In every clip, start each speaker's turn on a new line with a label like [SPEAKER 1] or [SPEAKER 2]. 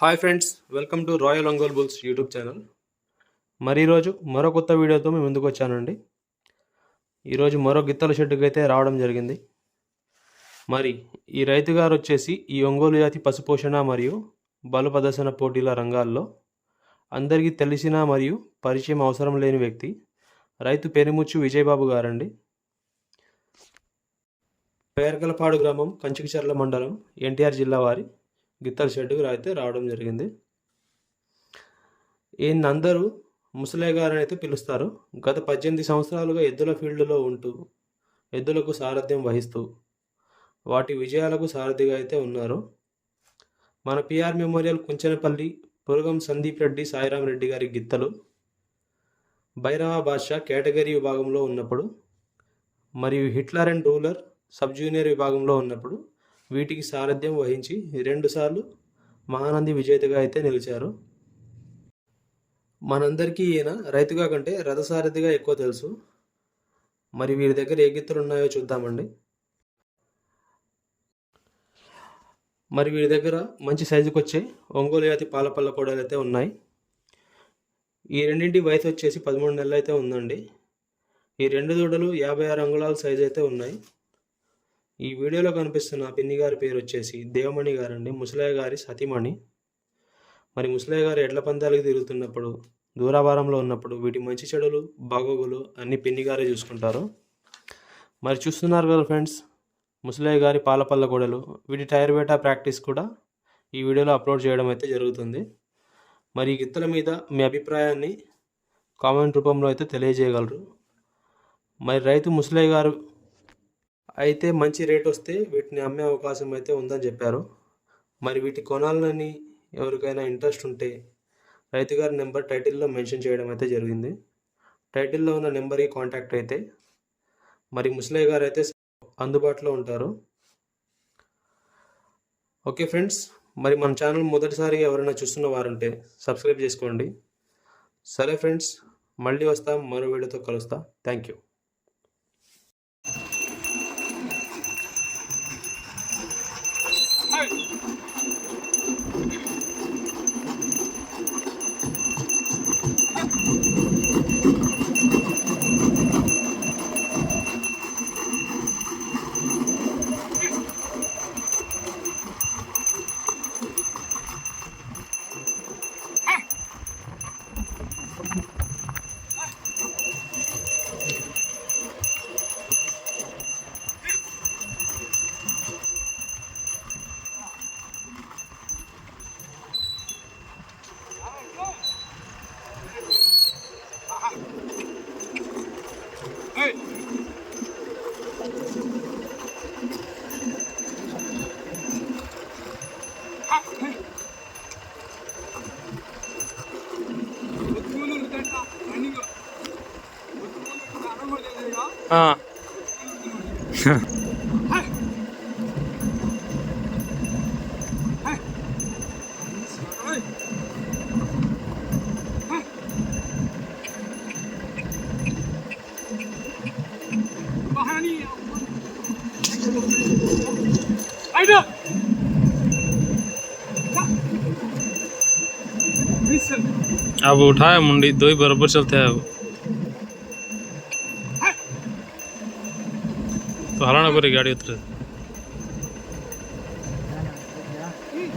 [SPEAKER 1] Hi friends welcome to royal Ongole bulls YouTube channel మరి ఈరోజు మరో కొత్త వీడియోతో మేము ముందుకు వచ్చానండి. ఈరోజు మరో గిత్తల షెడ్డుకి అయితే రావడం జరిగింది. మరి ఈ రైతు గారు వచ్చేసి ఈ ఒంగోలు జాతి పశుపోషణ మరియు బలు ప్రదర్శన పోటీల రంగాల్లో అందరికీ తెలిసిన మరియు పరిచయం అవసరం లేని వ్యక్తి రైతు పెరుముచ్చు విజయబాబు గారండి. పేర్గలపాడు గ్రామం కంచికిచర్ల మండలం ఎన్టీఆర్ జిల్లా వారి గిత్తల షెడ్డుకు అయితే రావడం జరిగింది. ఈయన అందరూ ముసలయ్య గారు అయితే పిలుస్తారు. గత పద్దెనిమిది సంవత్సరాలుగా ఎద్దుల ఫీల్డ్లో ఉంటూ ఎద్దులకు సారథ్యం వహిస్తూ వాటి విజయాలకు సారథిగా అయితే ఉన్నారు. మన పిఆర్ మెమోరియల్ కుంచనపల్లి పురుగం సందీప్ రెడ్డి సాయిరాం రెడ్డి గారి గిత్తలు భైరవ బాద్షా కేటగిరీ విభాగంలో ఉన్నప్పుడు మరియు Hitler and ruler sub junior విభాగంలో ఉన్నప్పుడు వీటికి సారథ్యం వహించి రెండుసార్లు మహానంది విజేతగా అయితే నిలిచారు. మనందరికీ ఈయన రైతుగా కంటే రథసారథిగా ఎక్కువ తెలుసు. మరి వీరి దగ్గర ఏ గిత్తలు ఉన్నాయో చూద్దామండి. మరి వీరి దగ్గర మంచి సైజుకి వచ్చే ఒంగోలు జాతి పాలపల్ల కోడలు అయితే ఉన్నాయి. ఈ రెండింటి వయసు వచ్చేసి పదమూడు నెలలు అయితే ఉందండి. ఈ రెండు దూడలు యాభై ఆరు అంగుళాల సైజు అయితే ఉన్నాయి. ఈ వీడియోలో కనిపిస్తున్న పిన్ని గారి పేరు వచ్చేసి దేవమణి గారు అండి ముసలయ్య గారి సతీమణి. మరి ముసలయ్య గారు ఎడ్ల పందాలకు తిరుగుతున్నప్పుడు దూరాభారంలో ఉన్నప్పుడు వీటి మంచి చెడులు బాగోగులు అన్ని పిన్ని గారే చూసుకుంటారు. మరి చూస్తున్నారు కదా ఫ్రెండ్స్ ముసలయ్య గారి పాలపల్ల గొడవలు వీటి టైర్ వేటా ప్రాక్టీస్ కూడా ఈ వీడియోలో అప్లోడ్ చేయడం అయితే జరుగుతుంది. మరి ఈ గిత్తల మీద మీ అభిప్రాయాన్ని కామెంట్ రూపంలో అయితే తెలియజేయగలరు. మరి రైతు ముసలయ్య గారు అయితే మంచి రేట్ వస్తే వీటిని అమ్మే అవకాశం అయితే ఉందని చెప్పారు. మరి వీటి కొనాలని ఎవరికైనా ఇంట్రెస్ట్ ఉంటే రైతు గారి నెంబర్ టైటిల్లో మెన్షన్ చేయడం అయితే జరిగింది. టైటిల్లో ఉన్న నెంబర్కి కాంటాక్ట్ అయితే మరి ముసలయ్య గారు అయితే అందుబాటులో ఉంటారు. ఓకే ఫ్రెండ్స్ మరి మన ఛానల్ మొదటిసారి ఎవరైనా చూస్తున్న వారుంటే సబ్స్క్రైబ్ చేసుకోండి. సరే ఫ్రెండ్స్ మళ్ళీ వస్తాం మరో వీడియోతో కలుస్తా. Thank you. はい。
[SPEAKER 2] अब उठाया मुंडी दो ही बराबर चलते हैं अब। તો હાલાણા કરી ગાડી ઉતરે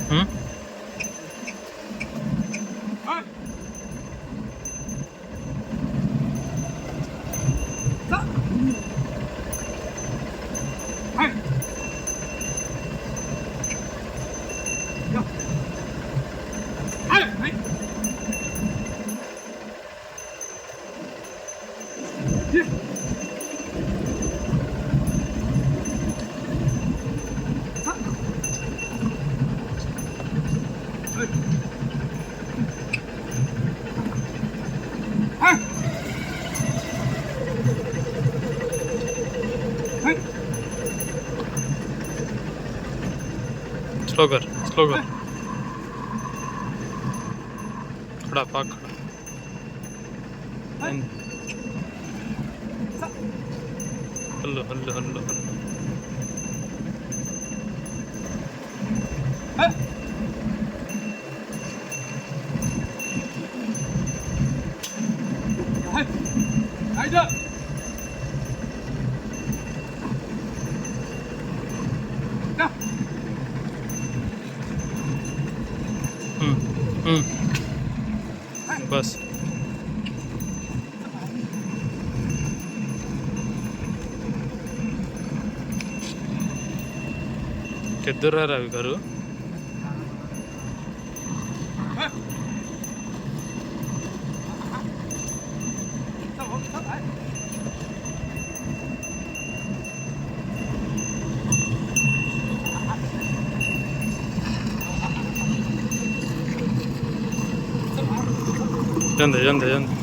[SPEAKER 2] હમ Yeah. स्लो कर स्लो कर खड़ा पाक खड़ा hello hello hello hello Hey! Hey! Hmm. Hmm. బస్ చెద్దురా రవి గారు. Yandı yandı yandı.